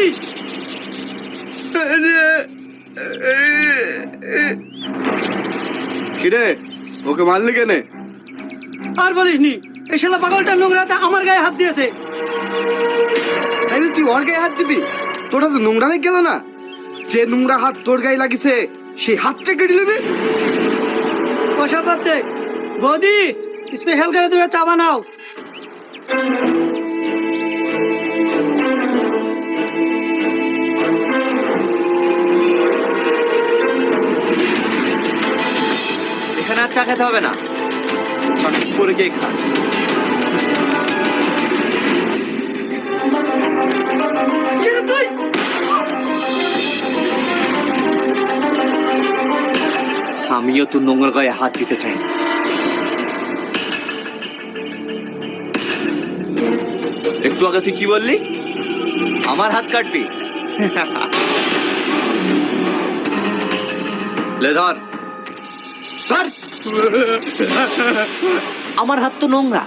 বলিস কিরে? ওকে মারলি কেনে? আর বলিস নি এই শালা পাগলটা নোংরাতে আমার গায়ে হাত দিয়েছে। তাইলে তুই ওর গায়ে হাত দিবি? তোরা তো নোংরা লেগে গেল না? যে নোংরা হাত তোর গায়ে লাগিছে সেই হাতটা কেটে নেবে? কষা পাতে বৌদি স্পেশাল করে তুমি চা বানাও। চা খেতে হবে না। করে গিয়ে খা। আমিও তো নোংর গায়ে হাত দিতে চাই না। একটু আগে তুই কি বললি? আমার হাত কাটবি। লে ধর ধর। আমার হাত তো নোংরা।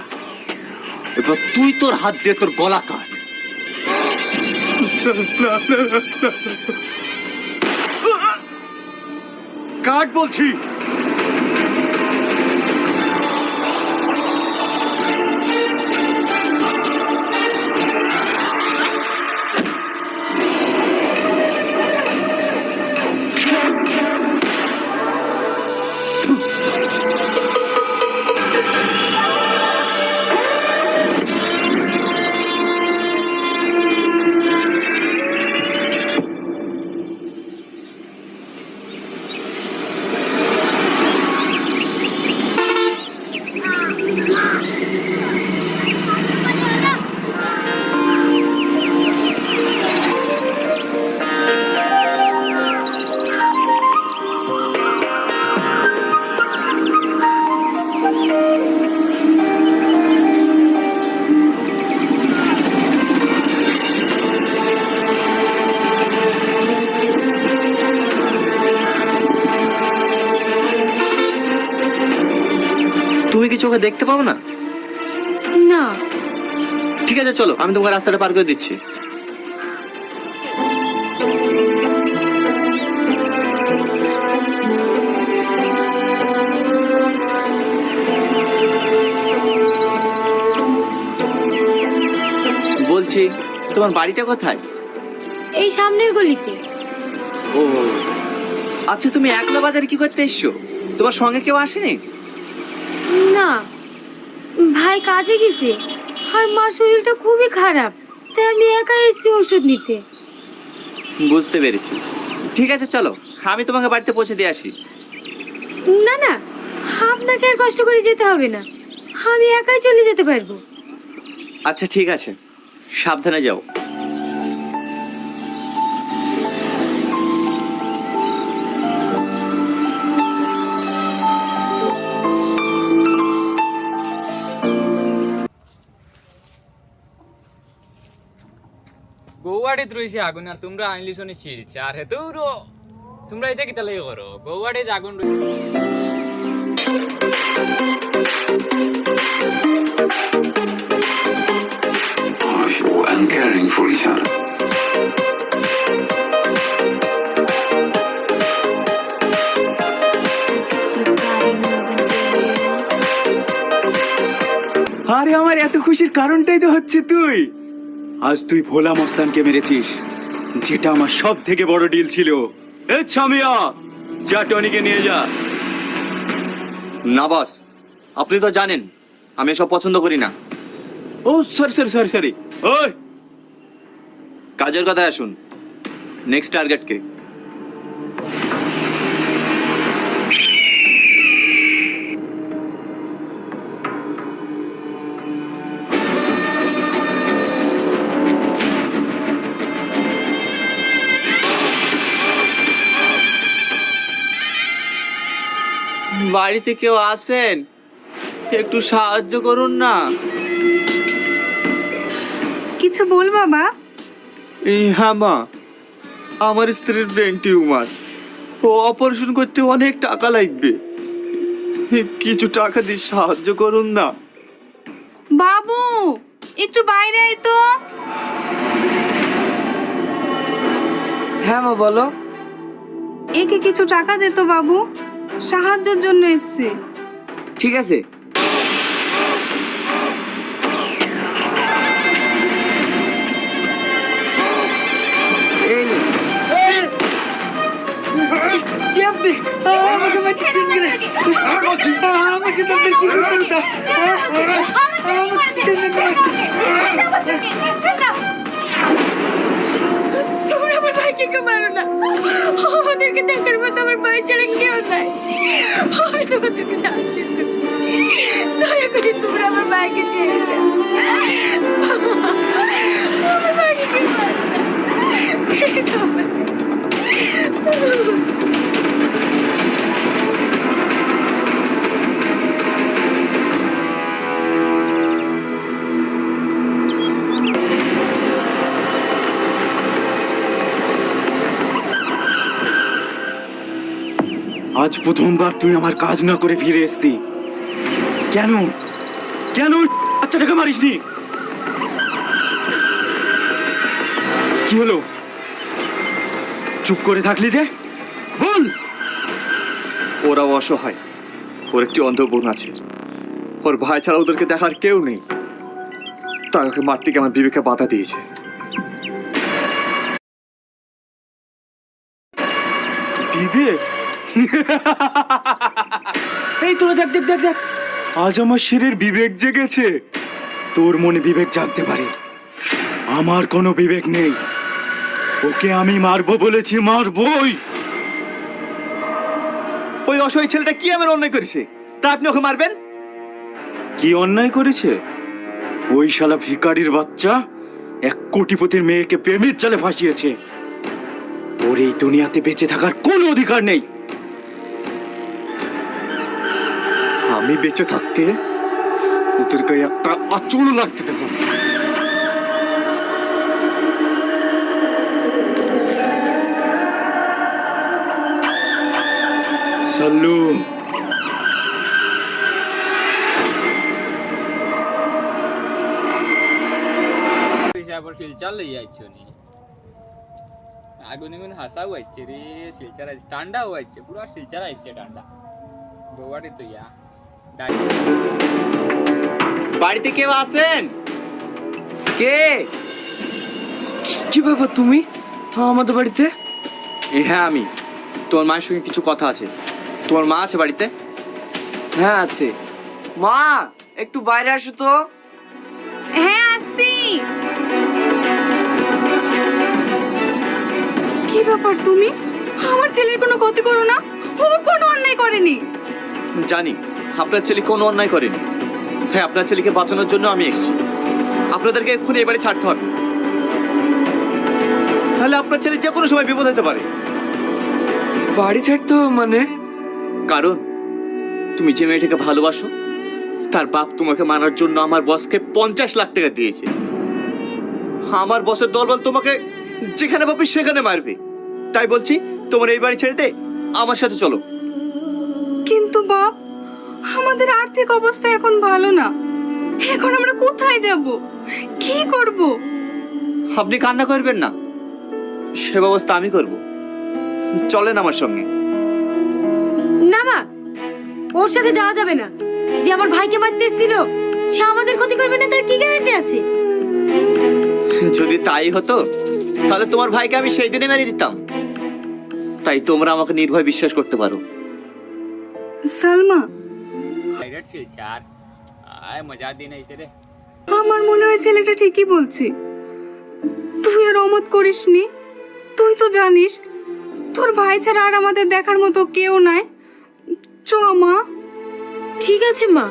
এবার তুই তোর হাত দিয়ে তোর গলা কাট। কাট বলছি। তুমি কি চোখে দেখতে পাও না? না। ঠিক আছে চলো আমি তোমাকে রাস্তাটা পার করে দিচ্ছি। বলছি তোমার বাড়িটা কোথায়? এই সামনের গলিতে। ও আচ্ছা তুমি একলা বাজারে কি করতে এসছো? তোমার সঙ্গে কেউ আসেনি? না ভাই কাজে গেছে। আর মার শরীরটা খুবই খারাপ তাই আমি একা এসেছি ওষুধ নিতে। বুঝতে পেরেছি। ঠিক আছে চলো। আমি তোমাকে বাড়িতে পৌঁছে দিয়ে আসি। না না আপনাকে আর কষ্ট করে যেতে হবে না। আমি একাই চলে যেতে পারব। আচ্ছা ঠিক আছে। সাবধানে যাও। গৌহাটিত রয়েছে আগুন আর তোমরা আইনলি শুনি চিলছে আর হেতু তোমরা এটা কিতা লাগে করো? গৌহাটিত আগুন and caring for each other. আরে আমার এত খুশির কারণটাই তো হচ্ছে তুই। আজ তুই ভোলা মস্তানকে মেরেছিস যেটা আমার সব থেকে বড় ডিল ছিল। এ ছামিয়া যা টনিকে নিয়ে যা। না বস আপনি তো জানেন আমি এসব পছন্দ করি না। ও সরি সরি সরি সরি ওই! কাজের কথায় আসুন। নেক্সট টার্গেট কে। বাড়িতে কেউ আসেন একটু সাহায্য করুন না। কিছু বল বাবা। এই হ্যাঁ মা আমার স্ত্রীর ব্রেন টিউমার। ও অপারেশন করতে অনেক টাকা লাগবে। কিছু টাকা দিয়ে সাহায্য করুন না। বাবু একটু বাইরে আয় তো। হ্যাঁ মা বলো। একে কিছু টাকা দে তো বাবু। সাহায্যের জন্য এসছে। ঠিক আছে। আমাকে মারতেছেন কেন? আমার কি। তোমরা ভাইকে কেউ মারো না। আমাদেরকে দেখার মতো আমার ভাই ছাড়া কেউ তোমাদেরকে সাহায্য করছি। দয়া করে তোমরা আমার ভাইকে ছেড়ে দাও। আমার ভাইকে কেউ আজ প্রথমবার তুই আমার কাজ না করে ফিরে এসতি কেন? কেন বাচ্চাটাকে মারিসনি? কি হলো? চুপ করে থাকলি যে? বল! ওরা অসহায়। ওর একটি অন্ধ বোন আছে। ওর ভাই ছাড়া ওদেরকে দেখার কেউ নেই। তাই ওকে মারতে গিয়ে আমার বিবেকে বাধা দিয়েছে। বিবেক? এই তোরা দেখ দেখ দেখ দেখ। আজ আমার শিরের বিবেক জেগেছে। তোর মনে বিবেক জাগতে পারে। আমার কোনো বিবেক নেই। ওকে আমি মারবো বলেছি মারবই। ওই অসহায় ছেলেটা কি আমার অন্যায় করেছে? তা আপনি ওকে মারবেন? কি অন্যায় করেছে? ওই শালা ভিকারির বাচ্চা এক কোটিপতির মেয়েকে প্রেমের জালে ফাঁসিয়েছে। ওর এই দুনিয়াতে বেঁচে থাকার কোনো অধিকার নেই। আমি বেঁচে থাকতে ওদের গায়ে একটা আচরণ লাগতে দেবো না। সাল্লু হিসাব শিলচার লই যাইছো নি আগুন আগুন হাসাও আইছে রে শিলচার আইছে ঠান্ডাও আইছে পুরো শিলচার আইছে ঠান্ডা গোয়াটি তো ইয়া বাড়িতে কেউ আছেন? কে? কি ব্যাপার তুমি? আমাদের বাড়িতে। হ্যাঁ আমি। তোমার মায়ের সঙ্গে কিছু কথা আছে। তোমার মা আছে বাড়িতে? হ্যাঁ আছে। মা একটু বাইরে আসো তো। হ্যাঁ আসছি। কি ব্যাপার তুমি? আমার ছেলের কোনো ক্ষতি করো না। ও কোনো অন্যায় করেনি। জানি। আপনার ছেলে কোনো অন্যায় করেনি। তাই আপনার ছেলেকে বাঁচানোর জন্য আমি এসেছি। আপনাদেরকে এক্ষুনি এবারে ছাড়তে হবে। তাহলে আপনার ছেলে যে কোনো সময় বিপদ হতে পারে। বাড়ি ছাড়তো মানে? কারণ তুমি যে মেয়েটাকে ভালোবাসো তার বাপ তোমাকে মানার জন্য আমার বসকে পঞ্চাশ লাখ টাকা দিয়েছে। আমার বসের দলবল তোমাকে যেখানে পাবে সেখানে মারবে। তাই বলছি তোমার এই বাড়ি ছেড়ে দে আমার সাথে চলো। কিন্তু বাপ আমাদের আর্থিক অবস্থা এখন ভালো না। এখন আমরা কোথায় যাব? কি করব? আপনি কান্না করবেন না। সে ব্যবস্থা আমি করব। চলেন আমার সঙ্গে। না মা ওর সাথে যাওয়া যাবে না। যে আমার ভাইকে মারতে এসেছিল সে আমাদের ক্ষতি করবে না তার কি গ্যারান্টি আছে? যদি তাই হতো তাহলে তোমার ভাইকে আমি সেই দিনে মেরে দিতাম। তাই তোমরা আমাকে নির্ভয় বিশ্বাস করতে পারো। সালমা ডাইরেক্ট শিলচার আয় মজা দিন আইছে রে। আমার মনে হয় ছেলেটা ঠিকই বলছে। তুই আর অমত করিসনি? তুই তো জানিস তোর ভাই ছাড়া আর আমাদের দেখার মতো কেউ নাই। চ মা। ঠিক আছে মা।